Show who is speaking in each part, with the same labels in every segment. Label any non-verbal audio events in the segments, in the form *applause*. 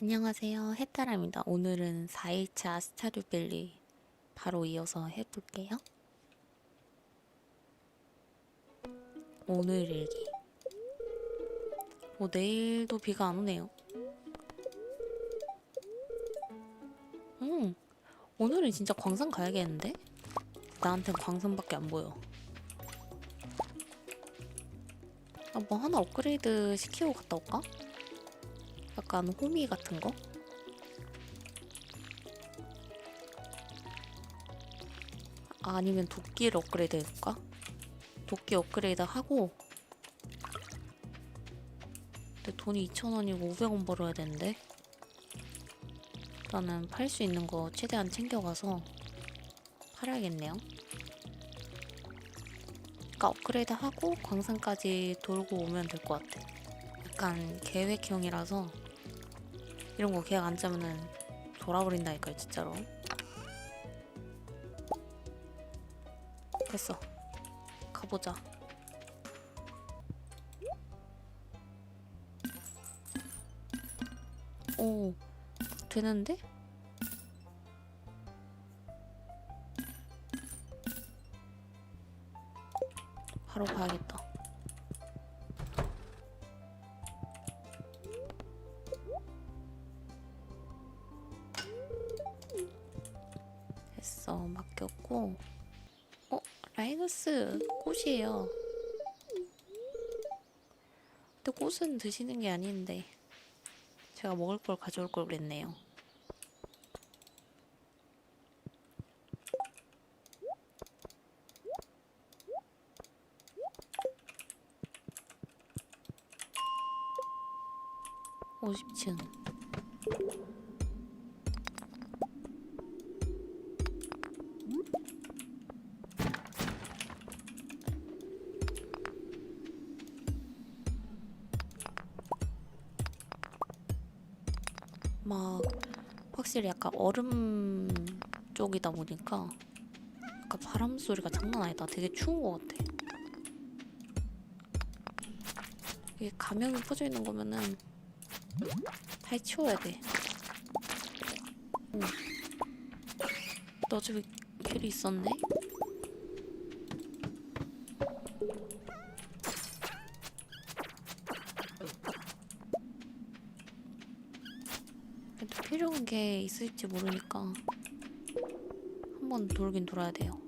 Speaker 1: 안녕하세요. 해따라입니다. 오늘은 4일차 스타듀밸리 바로 이어서 해볼게요. 오늘 일기. 뭐 내일도 비가 안 오네요. 음, 오늘은 진짜 광산 가야겠는데? 나한텐 광산밖에 안 보여. 아, 뭐 하나 업그레이드 시키고 갔다 올까? 약간 호미 같은 거? 아, 아니면 도끼를 업그레이드 해볼까? 도끼 업그레이드 하고 근데 돈이 2,000원이고 500원 벌어야 되는데 일단은 팔 수 있는 거 최대한 챙겨가서 팔아야겠네요 그러니까 업그레이드 하고 광산까지 돌고 오면 될 것 같아 약간 계획형이라서 이런 거 계약 안 짜면은 돌아버린다니까요 진짜로. 됐어. 가보자. 오 되는데? 바로 가야겠다 라이너스 꽃이에요. 근데 꽃은 드시는 게 아닌데 제가 먹을 걸 가져올 걸 그랬네요. 오십 층 확실히 약간 얼음 쪽이다 보니까 약간 바람 소리가 장난 아니다. 되게 추운 것 같아. 이게 감염이 퍼져 있는 거면은 다 치워야 돼. 오. 너 집에 길이 있었네? 또 필요한 게 있을지 모르니까 한번 돌긴 돌아야 돼요.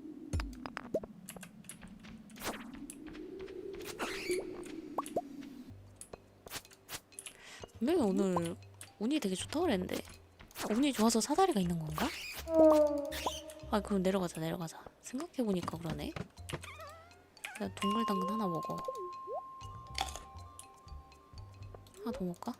Speaker 1: 분명히 오늘 운이 되게 좋다고 그랬는데 운이 좋아서 사다리가 있는 건가? 아 그럼 내려가자 내려가자 생각해보니까 그러네 나 동글당근 하나 먹어 하나 더 먹을까?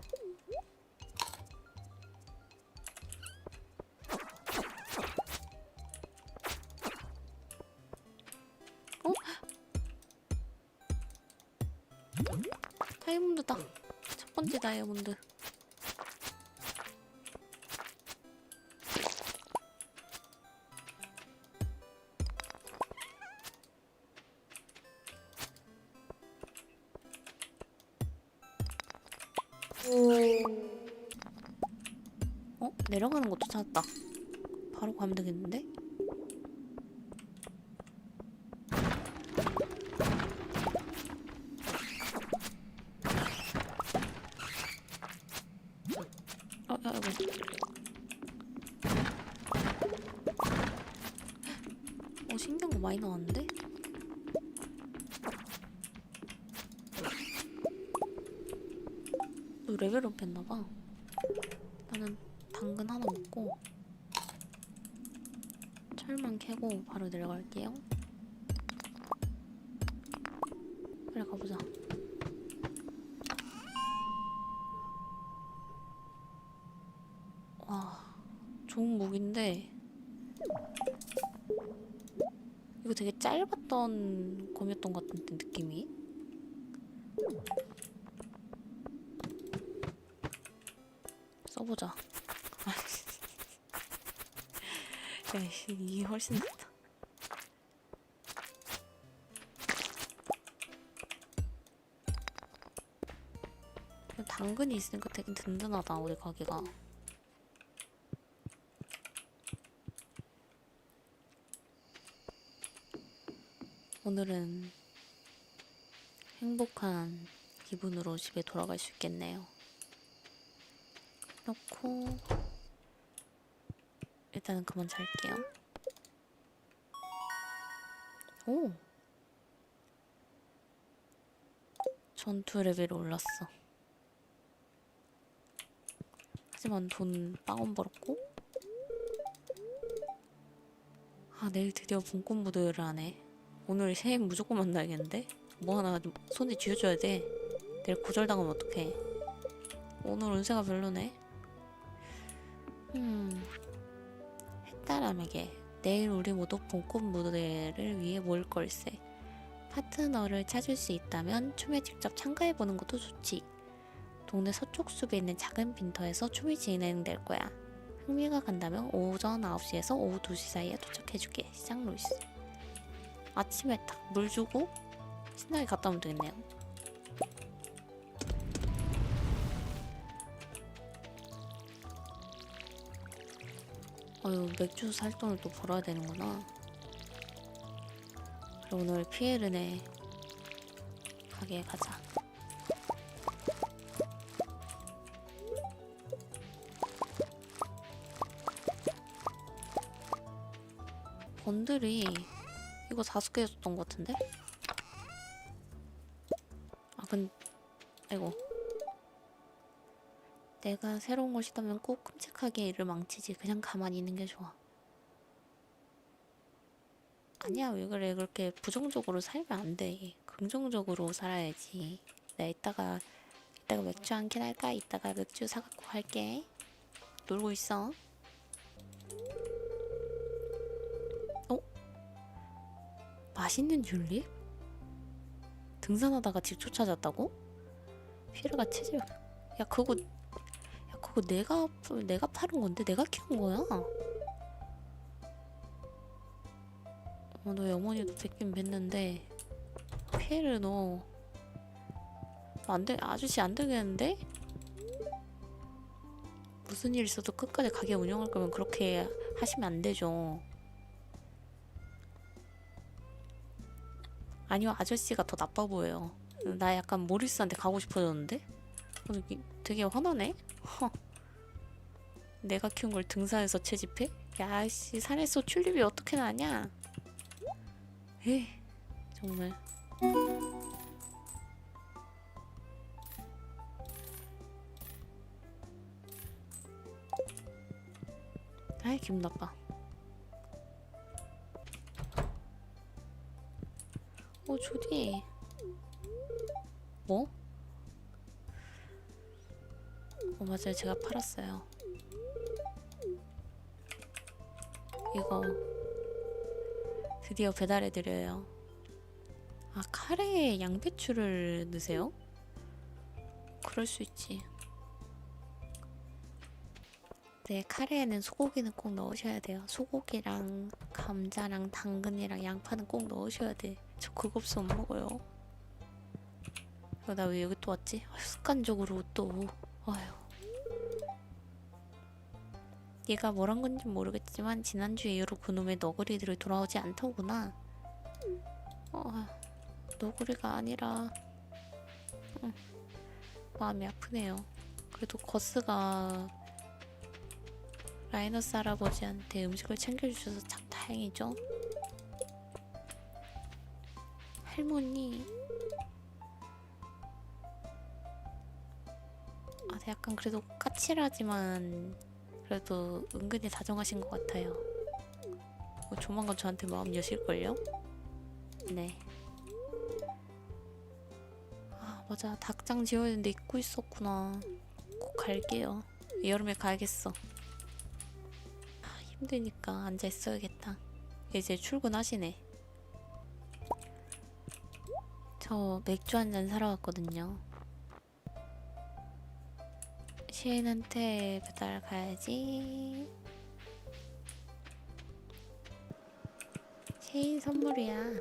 Speaker 1: 다이아몬드. 어? 내려가는 것도 찾았다. 바로 가면 되겠는데? 했나봐. 나는 당근 하나 먹고, 철만 캐고 바로 내려갈게요. 그래, 가보자. 와, 좋은 무기인데 이거 되게 짧았던 검이었던 것 같은데 느낌이 써보자. 야, 씨, 이게 훨씬 낫다. 당근이 있으니까 되게 든든하다 우리 가게가 오늘은 행복한 기분으로 집에 돌아갈 수 있겠네요 놓고 일단은 그만 잘게요. 오! 전투 레벨이 올랐어. 하지만 돈 빵원 벌었고. 아 내일 드디어 봄꽃 무도회를 하네. 오늘 새해 무조건 만나야겠는데? 뭐 하나 좀 손에 쥐어줘야 돼. 내일 고절당하면 어떡해. 오늘 운세가 별로네 음. 했다람에게 내일 우리 모두 봄꽃 무대를 위해 모일 걸세. 파트너를 찾을 수 있다면 춤에 직접 참가해보는 것도 좋지. 동네 서쪽 숲에 있는 작은 빈터에서 춤이 진행될 거야. 흥미가 간다면 오전 9시에서 오후 2시 사이에 도착해줄게. 시장 로이스. 아침에 딱 물 주고 신나게 갔다 오면 되겠네요 어휴 맥주 살 돈을 또 벌어야 되는구나 그리고 오늘 피에르네 가게에 가자 번들이 이거 다섯 개 줬던 것 같은데? 아, 근, 아이고. 내가 새로운 걸 시도하면 꼭 끔찍하게 일을 망치지. 그냥 가만히 있는 게 좋아. 아니야, 왜 그래. 그렇게 부정적으로 살면 안 돼. 긍정적으로 살아야지. 내가 이따가, 이따가 맥주 한 캔 할까? 이따가 맥주 사갖고 갈게. 놀고 있어. 맛있는 튤립? 등산하다가 집 쫓아졌다고? 피르가 체질 야 그거 야 그거 내가 내가 파는 건데 내가 키운 거야 어, 너희 어머니도 뵙긴 뵀는데 피르 너 안돼 아저씨 안 되겠는데? 무슨 일 있어도 끝까지 가게 운영할 거면 그렇게 하시면 안 되죠. 아니요 아저씨가 더 나빠 보여요 나 약간 모리스한테 가고 싶어졌는데 어, 되게, 화나네 허. 내가 키운 걸 등산해서 채집해? 야씨 산에서 튤립이 어떻게 나냐 에이 정말 아이 기분 나빠 어, 조디. 맞아요. 제가 팔았어요. 이거 드디어 배달해드려요. 아, 카레에 양배추를 넣으세요? 그럴 수 있지. 네, 카레에는 소고기는 꼭 넣으셔야 돼요. 소고기랑 감자랑 당근이랑 양파는 꼭 넣으셔야 돼. 저 그거 없으면 못 먹어요. 나 왜 여기 또 왔지? 아, 습관적으로 또. 아휴. 얘가 뭘한 건지 모르겠지만 지난주 이후로 그놈의 너구리들이 돌아오지 않더구나. 어, 너구리가 아니라 음, 마음이 아프네요. 그래도 거스가 라이너스 할아버지한테 음식을 챙겨주셔서 참 다행이죠. 할머니. 아, 네, 약간 그래도 까칠하지만 그래도 은근히 다정하신 것 같아요. 뭐 조만간 저한테 마음 여실걸요? 네. 아, 맞아. 닭장 지어야 되는데 잊고 있었구나. 꼭 갈게요. 여름에 가야겠어. 아, 힘드니까 앉아 있어야겠다. 이제 출근하시네. 저 맥주 한 잔 사러 왔거든요. 시인한테 배달 가야지. 시인 선물이야.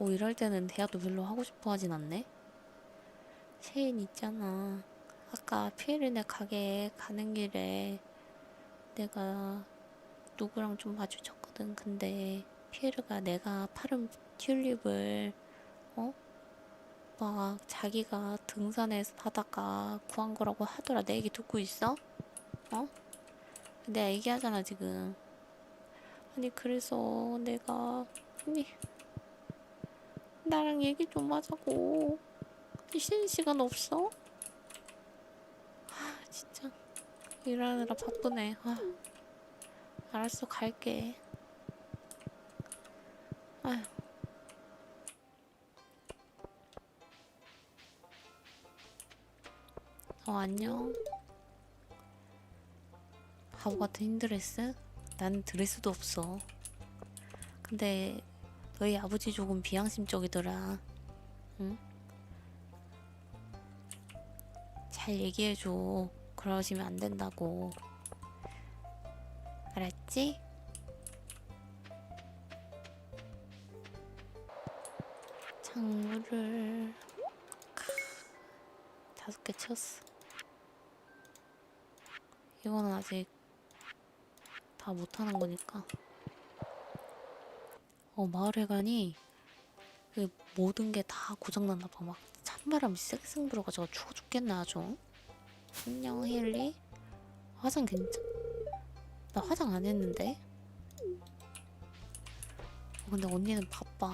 Speaker 1: 오 이럴 때는 대화도 별로 하고 싶어 하진 않네. 체인 있잖아. 아까 피에르네 가게에 가는 길에 내가 누구랑 좀 마주쳤거든. 근데 피에르가 내가 파른 튤립을 어? 막 자기가 등산해서 하다가 구한 거라고 하더라. 내 얘기 듣고 있어? 어? 내가 얘기하잖아 지금. 아니 그래서 내가 아니 나랑 얘기 좀 하자고. 쉬는 시간 없어? 아 진짜 일하느라 바쁘네. 아, 알았어 갈게. 아휴. 어 안녕. 바보 같은 흰 드레스? 난 드레스도 없어. 근데 너희 아버지 조금 비양심적이더라. 응? 잘 얘기해줘. 그러시면 안 된다고. 알았지? 창문을 크, 다섯 개 채웠어. 이거는 아직 다 못하는 거니까. 어, 마을회관이 그 모든 게 다 고장났나 봐. 막 찬바람이 쌩쌩 불어가지고 추워 죽겠네 아주. 안녕 힐리. 화장 괜찮? 나 화장 안 했는데. 어, 근데 언니는 바빠.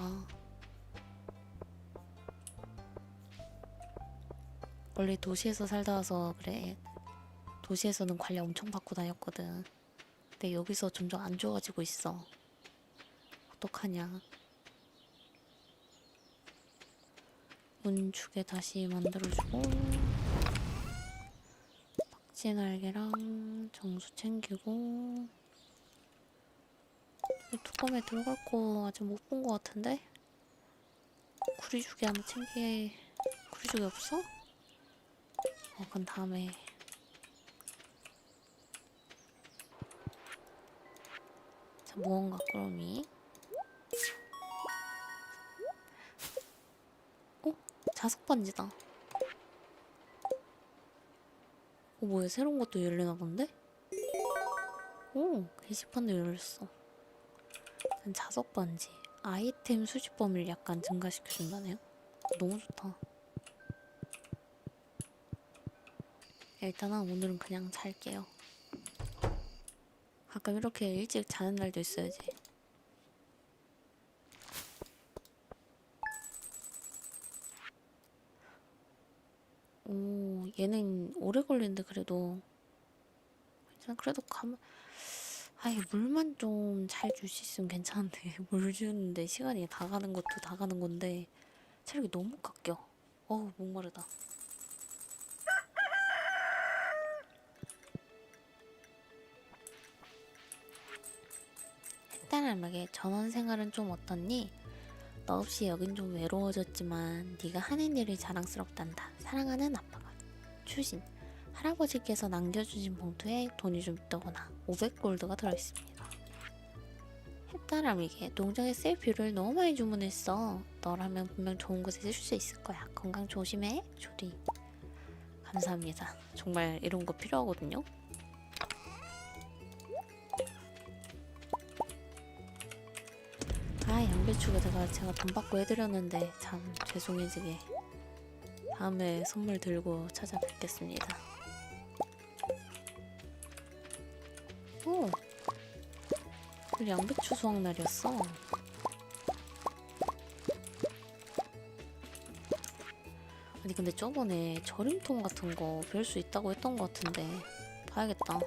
Speaker 1: 원래 도시에서 살다 와서 그래. 도시에서는 관리 엄청 받고 다녔거든. 근데 여기서 점점 안 좋아지고 있어. 어떡하냐. 문두개 다시 만들어주고 박쥐 날개랑 정수 챙기고 뚜껑에 들어갈 거 아직 못 본 거 같은데? 구리주기 하나 챙기... 구리주기 없어? 어, 그건 다음에 자, 무언가 꾸러미? 어? 자석 반지다. 어, 뭐야 새로운 것도 열리나 본데? 오 게시판도 열렸어. 일단 자석 반지. 아이템 수집 범위를 약간 증가시켜준다네요? 너무 좋다. 일단은 오늘은 그냥 잘게요 가끔 이렇게 일찍 자는 날도 있어야지 오, 얘는 오래 걸리는데 그래도. 그래도 가면 아이 물만 좀 잘 줄 수 있으면 괜찮은데 *laughs* 물 주는데 시간이 다 가는 것도 다 가는 건데 체력이 너무 깎여. 어우 목마르다. 간단하게 전원 생활은 좀 어떻니? 너 없이 여긴 좀 외로워졌지만 네가 하는 일이 자랑스럽단다. 사랑하는 아빠가. 추신. 할아버지께서 남겨주신 봉투에 돈이 좀 있더구나. 500골드가 들어있습니다. 햇따람이게 농장에 쓸 뷰를 너무 많이 주문했어. 너라면 분명 좋은 곳에 쓸 수 있을 거야. 건강 조심해. 조리. 감사합니다. 정말 이런 거 필요하거든요. 아 양배추가 제가 제가 돈 받고 해드렸는데 참 죄송해지게 다음에 선물 들고 찾아뵙겠습니다. 오, 오늘 양배추 수확 날이었어. 아니 근데 저번에 절임통 같은 거 별 수 있다고 했던 것 같은데 봐야겠다.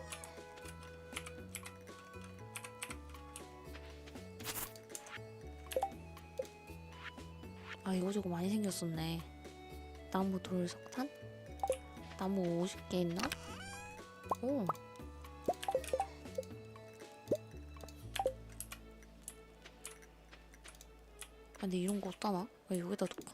Speaker 1: 이거 저거 많이 생겼었네 나무 돌 석탄? 나무 50개 있나? 오 아, 근데 이런 거 어디다 놔? 왜 여기다 둘까?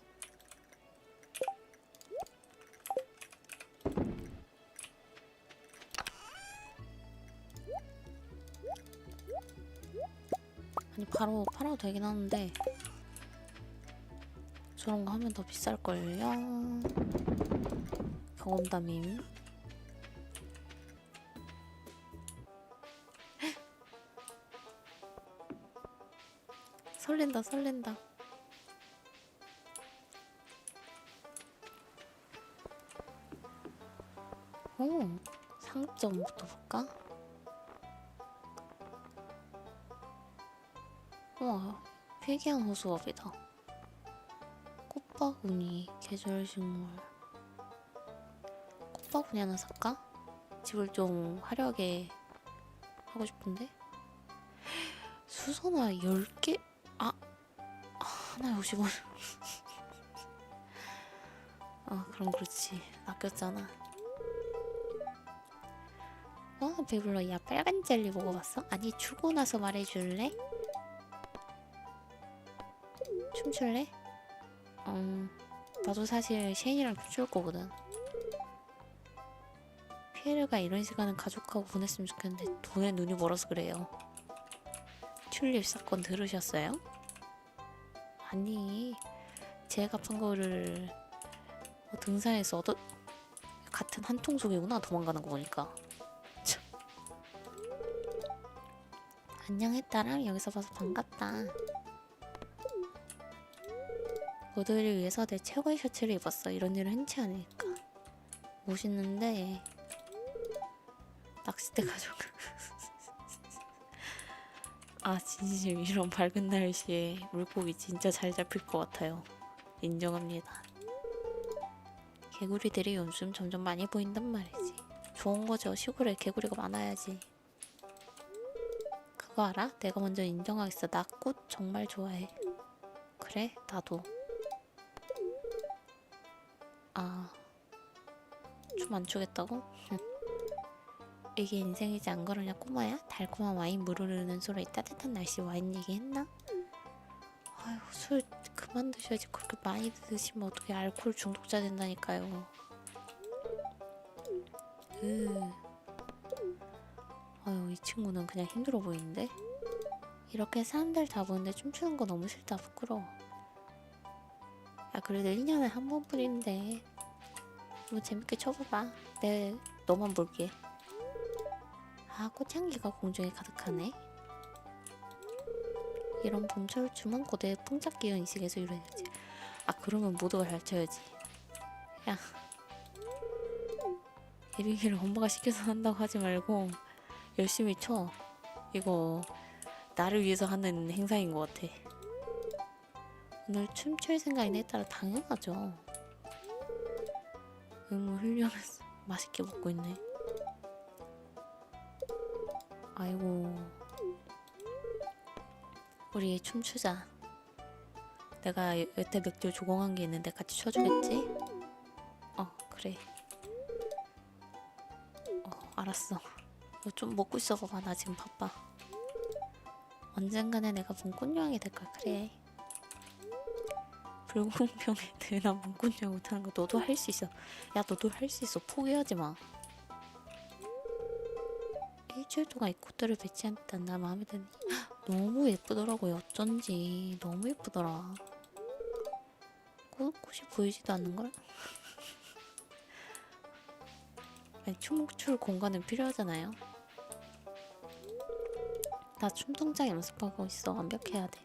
Speaker 1: 아니 바로 팔아도 되긴 하는데 저런 거 하면 더 비쌀걸요? 경험담임. 설렌다, 설렌다. 오, 상점부터 볼까? 우와, 회개한 호수업이다. 꽃바구니, 계절식물. 꽃바구니 하나 살까? 집을 좀 화려하게 하고 싶은데? 수선화 10개? 아, 아, 하나 50원. *laughs* 아, 그럼 그렇지. 아꼈잖아. 어, 배불러. 야, 빨간 젤리 먹어봤어? 아니, 주고 나서 말해줄래? 춤출래? 음, 나도 사실 셰인이랑 춤출 거거든. 피에르가 이런 시간은 가족하고 보냈으면 좋겠는데 돈에 눈이 멀어서 그래요. 튤립 사건 들으셨어요? 아니, 제가 판 거를 뭐 등산해서 얻어 같은 한 통 속이구나 도망가는 거 보니까. 참. 안녕 했다랑 여기서 봐서 반갑다. 모두를 위해서 내 최고의 셔츠를 입었어. 이런 일은 흔치 않으니까. 멋있는데 낚싯대 가져가. *laughs* 아 진심 이런 밝은 날씨에 물고기 진짜 잘 잡힐 것 같아요. 인정합니다. 개구리들이 요즘 점점 많이 보인단 말이지. 좋은 거죠. 시골에 개구리가 많아야지. 그거 알아? 내가 먼저 인정하겠어. 나 꽃 정말 좋아해. 그래? 나도. 아, 춤안 추겠다고? *laughs* 이게 인생이지 안 그러냐 꼬마야? 달콤한 와인 무르르는 소리 따뜻한 날씨 와인 얘기했나? 아유 술 그만 드셔야지 그렇게 많이 드시면 어떻게 알코올 중독자 된다니까요 으 아유 이 친구는 그냥 힘들어 보이는데? 이렇게 사람들 다 보는데 춤추는 거 너무 싫다 부끄러워 야 그래도 1년에 한 번뿐인데. 뭐 재밌게 쳐봐봐. 내 너만 볼게. 아 꽃향기가 공중에 가득하네. 이런 봄철 춤은 고대 풍작기운 이식에서 유래되지 아 그러면 모두가 잘 쳐야지. 야. 예비기를 엄마가 시켜서 한다고 하지 말고 열심히 쳐. 이거 나를 위해서 하는 행사인 것 같아 오늘 춤출 생각이냐에 따라 당연하죠. 음을 흘려면서 맛있게 먹고 있네. 아이고. 우리 춤추자. 내가 여- 여태 맥주 조공한 게 있는데 같이 춰주겠지? 어, 그래. 어, 알았어. 이거 좀 먹고 있어 봐봐. 나 지금 바빠. 언젠가는 내가 봄꽃여왕이 될 거야. 그래. 불공평에 대나 문군장 못하는 거 너도 할 수 있어. 야 너도 할 수 있어. 포기하지 마. 일주일 동안 이 꽃들을 배치한다. 나 마음에 드니. *gasps* 너무 예쁘더라고요. 어쩐지 너무 예쁘더라. 꽃 꽃이 보이지도 않는 걸? *laughs* 아니 춤출 공간은 필요하잖아요. 나 춤동작 연습하고 있어. 완벽해야 돼.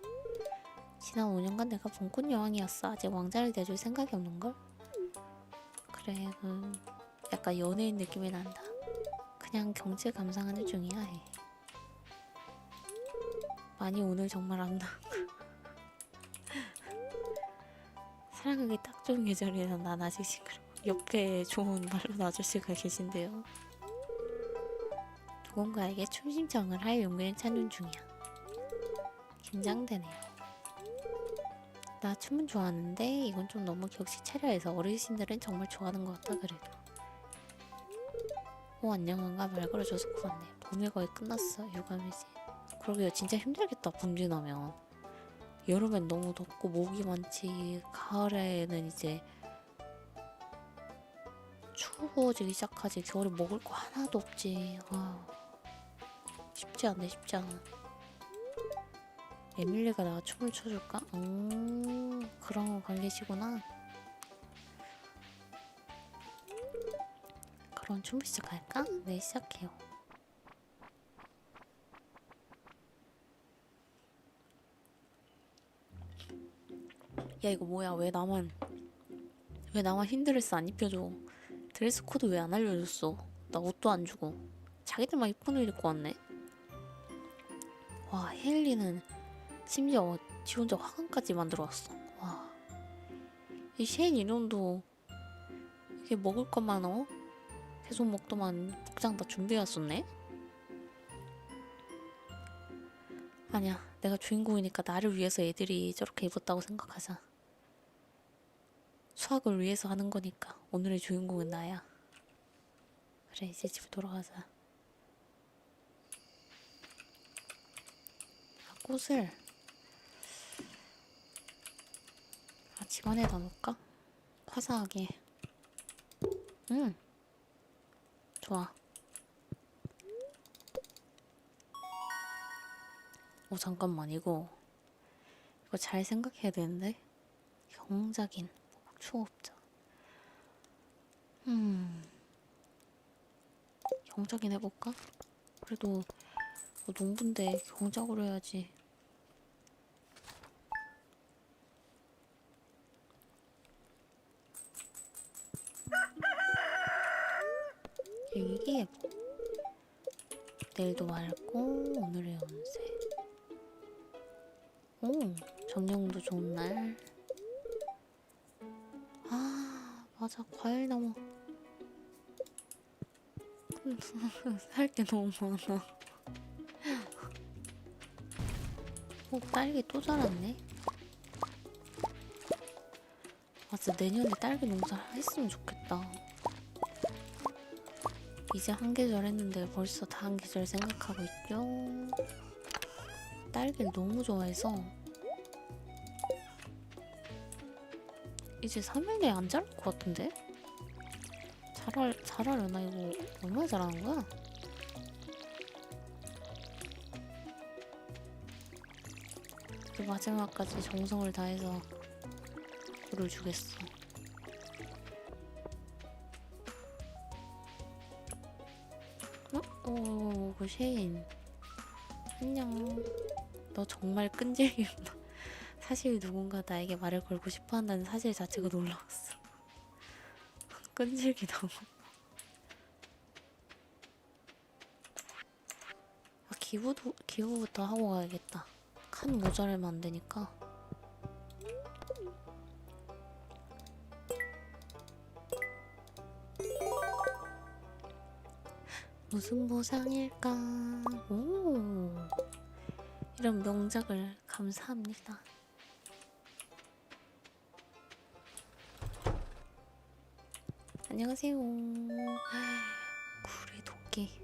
Speaker 1: 지난 5년간 내가 봄꽃 여왕이었어. 아직 왕자를 내줄 생각이 없는걸? 그래, 음, 약간 연예인 느낌이 난다. 그냥 경치 감상하는 중이야. 해. 많이 오늘 정말 안 나. *laughs* 사랑하기 딱 좋은 계절이라 난 아직 시끄러. 옆에 좋은 말로 아저씨가 계신데요. 누군가에게 춤 신청을 할 용기를 찾는 중이야. 긴장되네요. 나 춤은 좋아하는데 이건 좀 너무 격식 차려해서 어르신들은 정말 좋아하는 것 같다 그래도. 오 안녕한가 말 걸어줘서 고맙네. 봄이 거의 끝났어 유감이지. 그러게요. 진짜 힘들겠다 봄 지나면. 여름엔 너무 덥고 모기 많지. 가을에는 이제 추워지기 시작하지. 겨울에 먹을 거 하나도 없지. 와 쉽지 않네 쉽지 않아 에밀리가 나가 춤을 춰줄까? 오, 그런 관계시구나. 그럼 춤을 시작할까? 네, 시작해요. 야, 이거 뭐야? 왜 나만, 왜 나만 흰 드레스 안 입혀줘? 드레스 코드 왜 안 알려줬어? 나 옷도 안 주고. 자기들만 이쁜 옷 입고 왔네. 와, 헤일리는 심지어 지 혼자 화관까지 만들어 왔어. 와. 이 셰인 이놈도 이게 먹을 것만 어? 계속 먹더만 복장 다 준비해 왔었네? 아니야. 내가 주인공이니까 나를 위해서 애들이 저렇게 입었다고 생각하자. 수학을 위해서 하는 거니까 오늘의 주인공은 나야. 그래, 이제 집에 돌아가자. 아, 꽃을 아, 집안에다 놓을까? 화사하게. 응. 좋아. 어, 잠깐만, 이거. 이거 잘 생각해야 되는데. 경작인, 초업자. 음. 경작인 해볼까? 그래도 뭐 농부인데 경작으로 해야지. 이게 내일도 맑고 오늘의 운세. 오, 정령도 좋은 날. 아, 맞아. 과일 나무. *laughs* 살 게 너무 많아. 오, 딸기 또 자랐네. 맞아, 내년에 딸기 농사 했으면 좋겠다. 이제 한 계절 했는데 벌써 다 한 계절 생각하고 있죠. 딸기를 너무 좋아해서 이제 3일 내에 안 자랄 것 같은데? 자랄, 자라려나 이거 얼마나 자라는 거야? 마지막까지 정성을 다해서 물을 주겠어. 어? 쉐인. 안녕. 너 정말 끈질긴다. 사실 누군가 나에게 말을 걸고 싶어 한다는 사실 자체가 놀라웠어. *laughs* 끈질기다고. 아, 기부도, 기부부터 하고 가야겠다. 칸 모자라면 안 되니까. 무슨 보상일까? 오, 이런 명작을 감사합니다. 안녕하세요. 구리 도끼.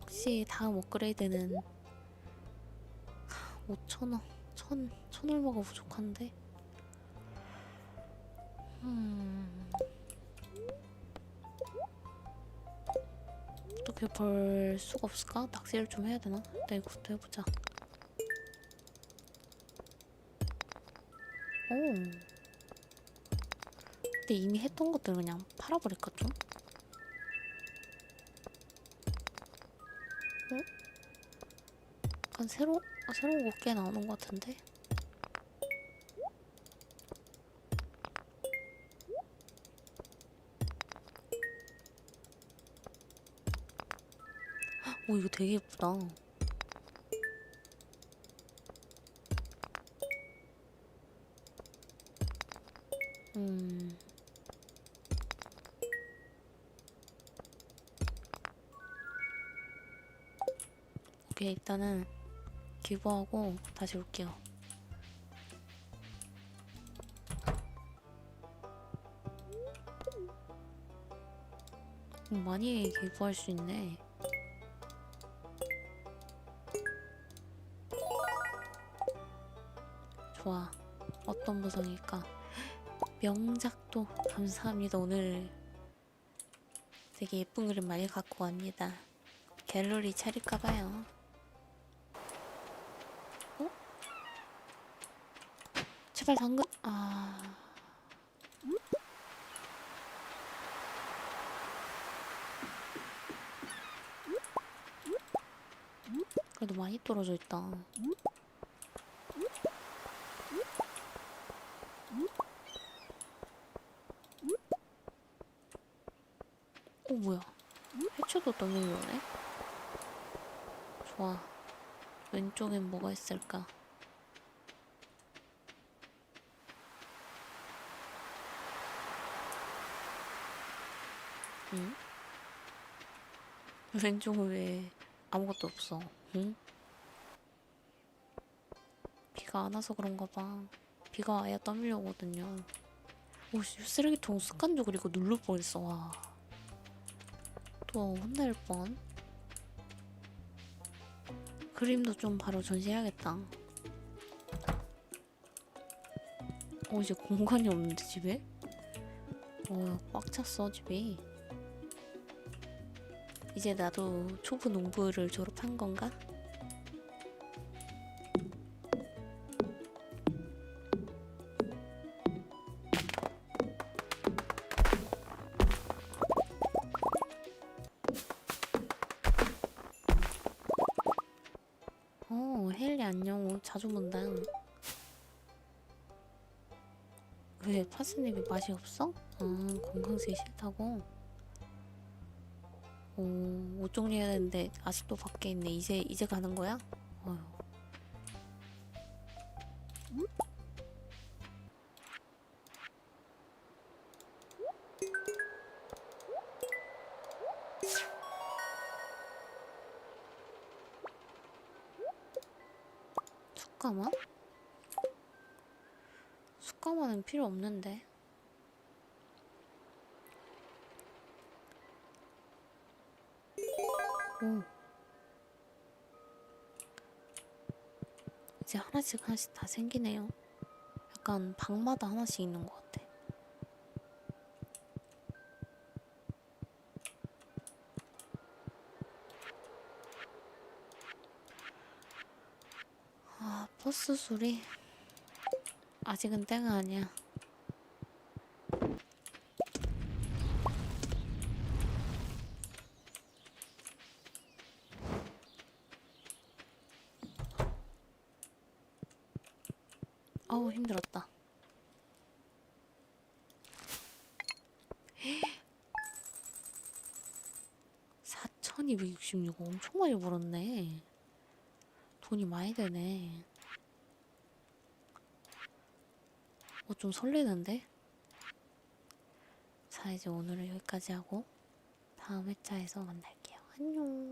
Speaker 1: 혹시 다음 업그레이드는 5천원, 천, 천 얼마가 부족한데? 음. 어떻게 벌 수가 없을까? 낚시를 좀 해야 되나? 내일부터 해보자. 오. 근데 이미 했던 것들 그냥 팔아버릴까 좀? 어? 약간 새로, 아, 새로운 곡게 나오는 것 같은데? 오 이거 되게 예쁘다. 음. 오케이 일단은 기부하고 다시 올게요. 음, 많이 기부할 수 있네. 좋아. 어떤 보상일까? 명작도 감사합니다. 오늘 되게 예쁜 그림 많이 갖고 갑니다. 갤러리 차릴까봐요. 제발 당근 아 그래도 많이 떨어져 있다. 어 뭐야? 해초도 너무 오네. 좋아. 왼쪽엔 뭐가 있을까? 응? *laughs* 왼쪽은 왜 아무것도 없어? 응? 비가 안 와서 그런가 봐. 비가 와야 떠밀려오거든요. 오, 씨, 쓰레기통 습관적으로 이거 눌러 버렸어. 와. 또 혼날 뻔. 그림도 좀 바로 전시해야겠다. 어, 이제 공간이 없는데, 집에? 어, 꽉 찼어, 집이. 이제 나도 초보 농부를 졸업한 건가? 안녕. 어, 자주 본다. 왜 파스님이 맛이 없어? 아, 건강식이 싫다고? 어, 옷 정리해야 되는데 아직도 밖에 있네. 이제 이제 가는 거야? 어휴. 숟 필요 없는데. 오. 이제 하나씩 하나씩 다 생기네요. 약간 방마다 하나씩 있는 것 같아. 아, 버스 소리. 아직은 때가 아니야. 아우 힘들었다. 4,266 엄청 많이 벌었네. 돈이 많이 되네. 어, 좀 설레는데? 자, 이제 오늘은 여기까지 하고 다음 회차에서 만날게요. 안녕.